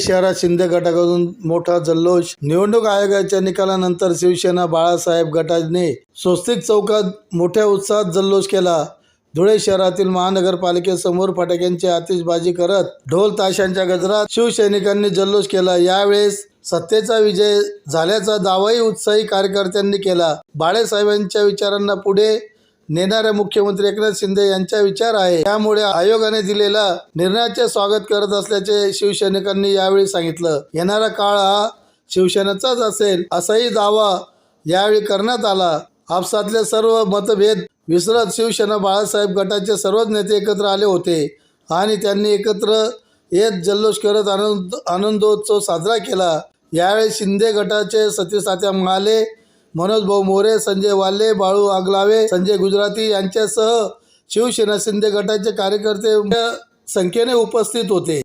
शहरात शिंदे गटाकडून मोठा जल्लोष. निवडणूक आयोगाच्या निकालानंतर शिवसेना बाळासाहेब गटाने स्वस्तिक चौकात मोठ्या उत्साहात जल्लोष केला. धुळे शहरातील महानगरपालिकेसमोर फटाक्यांची आतिषबाजी करत ढोल ताशांच्या गजरात शिवसैनिकांनी जल्लोष केला. यावेळेस सत्तेचा विजय झाल्याचा दावाही उत्साही कार्यकर्त्यांनी केला. बाळेसाहेबांच्या विचारांना पुढे नेणाऱ्या मुख्यमंत्री एकनाथ शिंदे यांचा विचार आहे. त्यामुळे आयोगाने दिलेला निर्णयाचे स्वागत करत असल्याचे शिवसैनिकांनी यावेळी सांगितलं. येणारा काळ हा शिवसेनेचाच असेल असाही दावा यावेळी करण्यात आला. आपसातले सर्व मतभेद विसरत शिवसेना बाळासाहेब गटाचे सर्वच नेते एकत्र आले होते आणि त्यांनी एकत्र येत जल्लोष करत आनंद आनंदोत्सव साजरा केला. यावेळी शिंदे गटाचे सतीश तात्या मनोज भाऊ मोरे संजय वाले बाळू आगलावे संजय गुजराती यांच्यासह शिवसेना शिंदे गटाचे कार्यकर्ते संख्येने उपस्थित होते.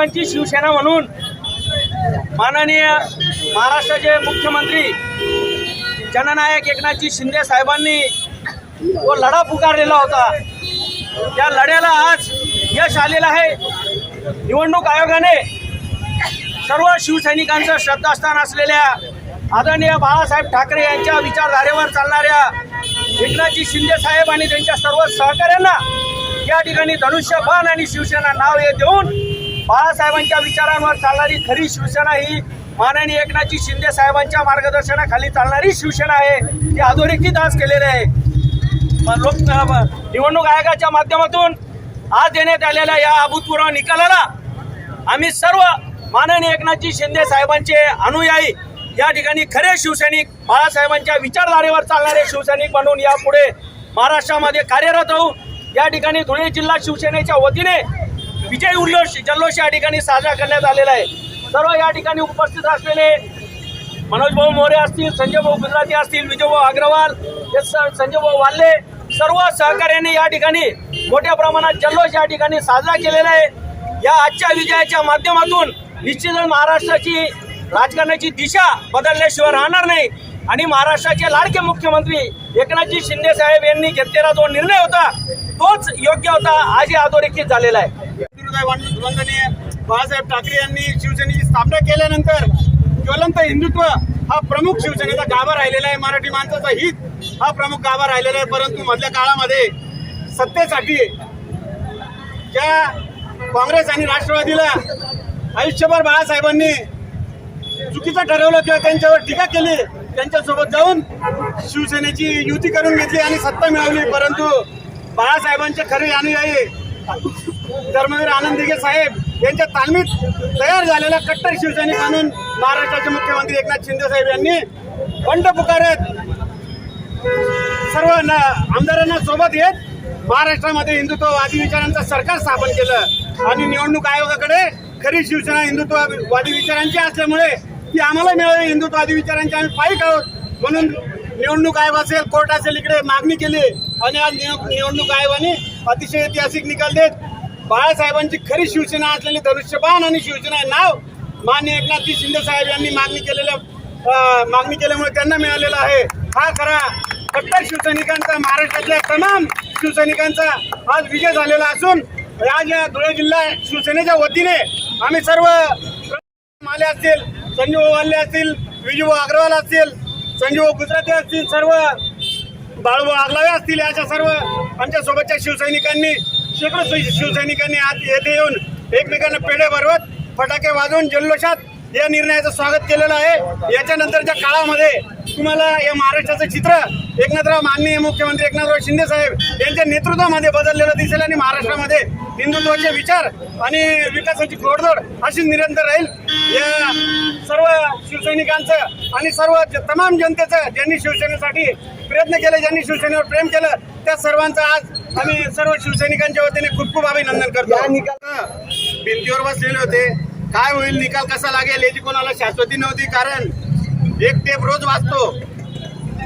साहेबांची शिवसेना म्हणून माननीय महाराष्ट्राचे मुख्यमंत्री जननायक एकनाथजी शिंदे साहेबांनी तो लढा पुकारलेला होता. त्या लढ्याला आज यश आलेलं आहे. निवडणूक आयोगाने सर्व शिवसैनिकांचं श्रद्धास्थान असलेल्या आदरणीय बाळासाहेब ठाकरे यांच्या विचारधारेवर चालणाऱ्या एकनाथजी शिंदे साहेब आणि त्यांच्या सर्व सहकाऱ्यांना या ठिकाणी धनुष्य बाण आणि शिवसेना नाव हे देऊन बाळासाहेबांच्या विचारांवर चालणारी खरी शिवसेना ही माननीय एकनाथजी शिंदे साहेबांच्या मार्गदर्शनाखाली चालणारी शिवसेना आहे. ती अधोरेखित आज केलेले आहे. लोक निवडणूक आयोगाच्या माध्यमातून आज देण्यात आलेल्या या अभूतपूर्व निकालाला आम्ही सर्व माननीय एकनाथजी शिंदे साहेबांचे अनुयायी या ठिकाणी खरे शिवसैनिक बाळासाहेबांच्या विचारधारेवर चालणारे शिवसैनिक म्हणून यापुढे महाराष्ट्रामध्ये कार्यरत होऊ. या ठिकाणी धुळे जिल्हा शिवसेनेच्या वतीने विजय उल्लोष जल्लोष या ठिकाणी साजरा करण्यात आलेला आहे. सर्व या ठिकाणी उपस्थित असलेले मनोज भाऊ मोरे असतील संजय भाऊ गुजराती असतील विजय भाऊ अग्रवाल हे स- संजय भाऊ वाल्ले सर्व सहकार्याने या ठिकाणी मोठ्या प्रमाणात जल्लोष या ठिकाणी साजरा केलेला आहे. या आजच्या विजयाच्या माध्यमातून निश्चितच महाराष्ट्राची राजकारणाची दिशा बदलल्याशिवाय राहणार नाही. आणि महाराष्ट्राचे लाडके मुख्यमंत्री एकनाथजी शिंदे साहेब यांनी घेतलेला जो निर्णय होता तोच योग्य होता आजही अधोरेखित झालेला आहे. हृदय वंदनीय बाळासाहेब ठाकरे यांनी शिवसेनेची स्थापना केल्यानंतर ज्वलंत हिंदुत्व हा प्रमुख शिवसेनेचा गाभा राहिलेला आहे. मराठी माणसाचा हित हा प्रमुख गाभा राहिलेला आहे. परंतु मधल्या काळामध्ये सत्तेसाठी ज्या काँग्रेस आणि राष्ट्रवादीला आयुष्यभर बाळासाहेबांनी चुकीचं ठरवलं किंवा त्यांच्यावर टीका केली त्यांच्यासोबत जाऊन शिवसेनेची युती करून घेतली आणि सत्ता मिळवली. परंतु बाळासाहेबांचे खरे अनुयायी धर्मवीर आनंद दिघे साहेब यांच्या तालमीत तयार झालेला कट्टर शिवसैनिक आणून महाराष्ट्राचे मुख्यमंत्री एकनाथ शिंदे साहेब यांनी बंड पुकारत सर्व न- आमदारांना सोबत येत महाराष्ट्रामध्ये हिंदुत्ववादी विचारांचं सरकार स्थापन केलं. आणि निवडणूक आयोगाकडे खरी शिवसेना हिंदुत्ववादी विचारांची असल्यामुळे ती आम्हाला मिळावी हिंदुत्ववादी विचारांची आम्ही पाईक आहोत. म्हणून निवडणूक आयोग असेल कोर्ट असेल इकडे मागणी केली. आणि आज निवडणूक आयोगाने अतिशय ऐतिहासिक निकाल देत बाळासाहेबांची खरी शिवसेना असलेली धनुष्यबाण आणि शिवसेना नाव मान्य एकनाथजी शिंदे साहेब यांनी मागणी केलेल्या मागणी केल्यामुळे त्यांना मिळालेला आहे. हा खरा कट्टर शिवसैनिकांचा महाराष्ट्रातल्या तमाम शिवसैनिकांचा आज विजय झालेला असून आज या धुळे जिल्हा शिवसेनेच्या वतीने आम्ही सर्व माले असतील संजीव वाल्ले असतील विजू अग्रवाल असतील संजीव गुजराती असतील सर्व बाळू आगलावे असतील याच्या सर्व आमच्या सोबतच्या शिवसैनिकांनी शेकडो शिवसैनिकांनी आज येथे येऊन एकमेकांना पेढे भरवत फटाके वाजवून जल्लोषात या निर्णयाचं स्वागत केलेलं आहे. याच्यानंतरच्या काळामध्ये तुम्हाला या महाराष्ट्राचं चित्र एकनाथराव माननीय मुख्यमंत्री एकनाथराव शिंदे साहेब यांच्या नेतृत्वामध्ये बदललेलं दिसेल आणि महाराष्ट्रामध्ये हिंदुत्वाचे विचार आणि विकासाची घोडदोड अशी निरंतर राहील. या सर्व शिवसैनिकांचं आणि सर्व ज- तमाम जनतेचं ज्यांनी शिवसेनेसाठी प्रयत्न केले ज्यांनी शिवसेनेवर प्रेम केलं त्या सर्वांचं आज आम्ही सर्व शिवसैनिकांच्या वतीने खूप खूप अभिनंदन करतो. भिंतीवर बसलेले होते. काय होईल निकाल कसा लागेल याची कोणाला शाश्वती नव्हती कारण एक टेप रोज वाचतो.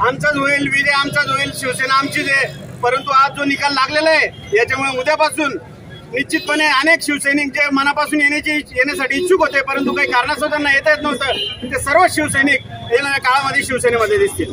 आमचाच होईल विजय आमचाच होईल शिवसेना आमचीच आहे. परंतु आज जो निकाल लागलेला आहे याच्यामुळे उद्यापासून निश्चितपणे अनेक शिवसैनिक जे मनापासून येण्याची येण्यासाठी इच्छुक होते परंतु काही कारणास्तव त्यांना येता येत नव्हतं. ते सर्व शिवसैनिक येणाऱ्या काळामध्ये शिवसेनेमध्ये दिसतील.